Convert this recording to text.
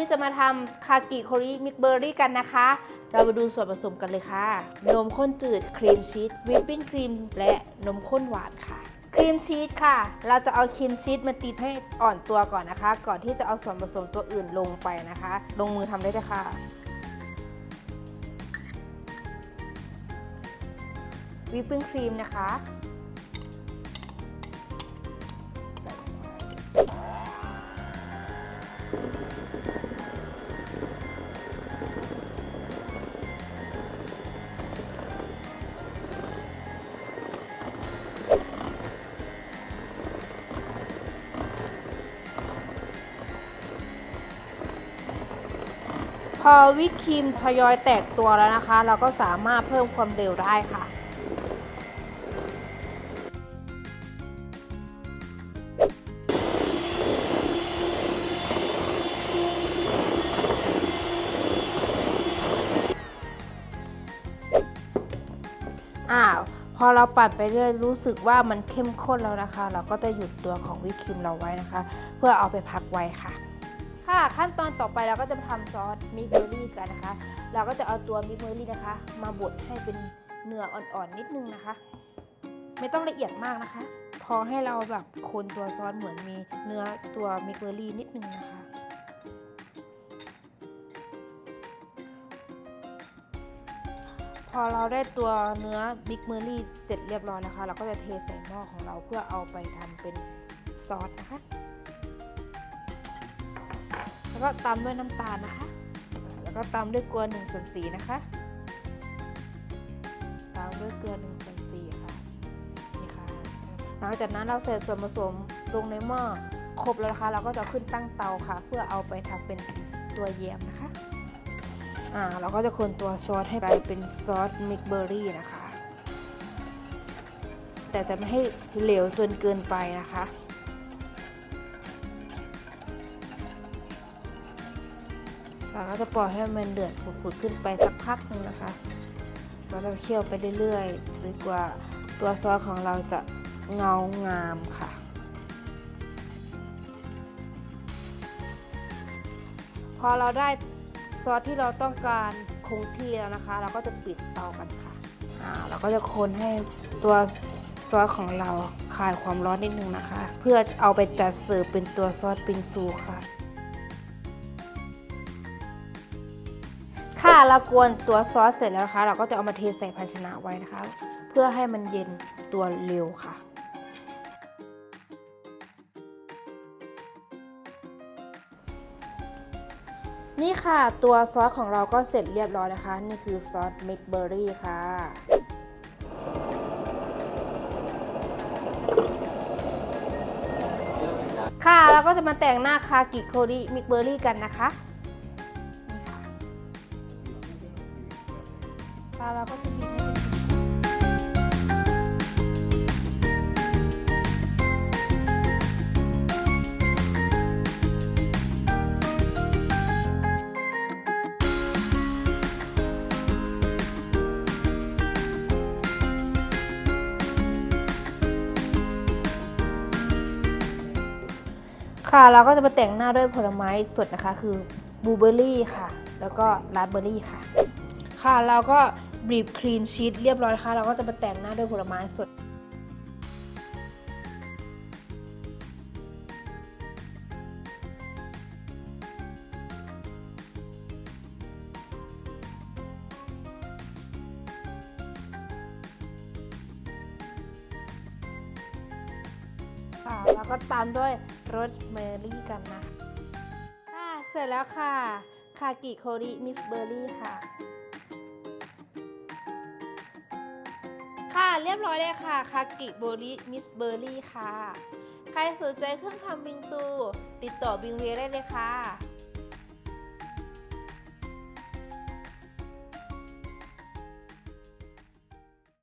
นี้จะมาทำคากิโคริมิกเบอร์รี่กันนะคะ เรามาดูส่วนผสมกันเลยค่ะ นมข้นจืดครีมชีสวิปปิ้งครีมและนมข้นหวานค่ะ ครีมชีสค่ะ เราจะเอาครีมชีสมาตีให้อ่อนตัวก่อนนะคะ ก่อนที่จะเอาส่วนผสมตัวอื่นลงไปนะคะ ลงมือทำได้เลยค่ะวิปปิ้งครีมนะคะ อวิครีมทยอยแตกตัวแล้วนะคะ เราก็สามารถเพิ่มความเร็วได้ค่ะ อ้าว พอเราปั่นไปเรื่อยรู้สึกว่ามันเข้มข้นแล้วนะคะ เราก็จะหยุดตัวของวิครีมเราไว้นะคะ เพื่อเอาไปพักไว้ค่ะ ค่ะขั้นตอนต่อไปเราก็จะทำซอสมิกเบอรี่กันนะคะ เราก็จะเอาตัวมิกเบอรี่นะคะ มาบดให้เป็นเนื้ออ่อนๆนิดนึงนะคะ ไม่ต้องละเอียดมากนะคะ พอให้เราแบบคนตัวซอสเหมือนมีเนื้อตัวมิกเบอรี่นิดนึงนะคะ พอเราได้ตัวเนื้อบิ๊กเมอรี่เสร็จเรียบร้อยนะคะ เราก็จะเทใส่หม้อของเราเพื่อเอาไปทำเป็นซอสนะคะ แล้วก็ตามด้วยน้ำตาลนะคะ แล้วก็ตามด้วยเกลือหนึ่งส่วนสีนะคะ ตามด้วยเกลือหนึ่งส่วนสี่ค่ะ นี่ค่ะ หลังจากนั้นเราใส่ส่วนผสมลงในหม้อครบแล้วนะคะ เราก็จะขึ้นตั้งเตาค่ะ เพื่อเอาไปทำเป็นตัวแยมนะคะ อ่า เราก็จะคนตัวซอสให้ไปเป็นซอสมิกเบอร์รี่นะคะ แต่จะไม่ให้เหลวจนเกินไปนะคะ เราก็จะปล่อยให้มันเดือดผุดๆขึ้นไปสักพักหนึงนะคะเราจะเคี่ยวไปเรื่อยๆจนกว่าตัวซอสของเราจะเงางามค่ะพอเราได้ซอสที่เราต้องการคงที่แล้วนะคะ เราก็จะปิดเตากันค่ะอ่าเราก็จะคนให้ตัวซอสของเราคลายความร้อนนิดนึงนะคะ เพื่อเอาไปจัดเสิร์ฟเป็นตัวซอสปิงซูค่ะ ค่ะเรากวนตัวซอสเสร็จแล้วนะคะ เราก็จะเอามาเทใส่ภาชนะไว้นะคะ เพื่อให้มันเย็นตัวเร็วค่ะนี่ค่ะ ตัวซอสของเราก็เสร็จเรียบร้อยนะคะ นี่คือซอสมิกเบอร์รี่ค่ะ ค่ะเราก็จะมาแต่งหน้าคากิโคริมิกเบอร์รี่กันนะคะ ค่ะเราก็จะบีบให้เป็นค่ะเราก็จะมาแต่งหน้าด้วยผลไม้สดนะคะ คือบลูเบอร์รี่ค่ะ แล้วก็ราสเบอร์รี่ค่ะ ค่ะเราก็ บีบครีมชีสเรียบร้อยนะคะเราก็จะมาแต่งหน้าด้วยผลไม้สดค่ะแล้วก็ตามด้วยโรสเมอรี่กันนะคะ ค่ะ เสร็จแล้วค่ะ คากิโคริมิสเบอร์รี่ค่ะ ค่ะเรียบร้อยเลยค่ะคากิโบริมิสเบอร์รี่ค่ะ ใครสนใจเครื่องทำบิงซู ติดต่อบิงเวียได้เลยค่ะ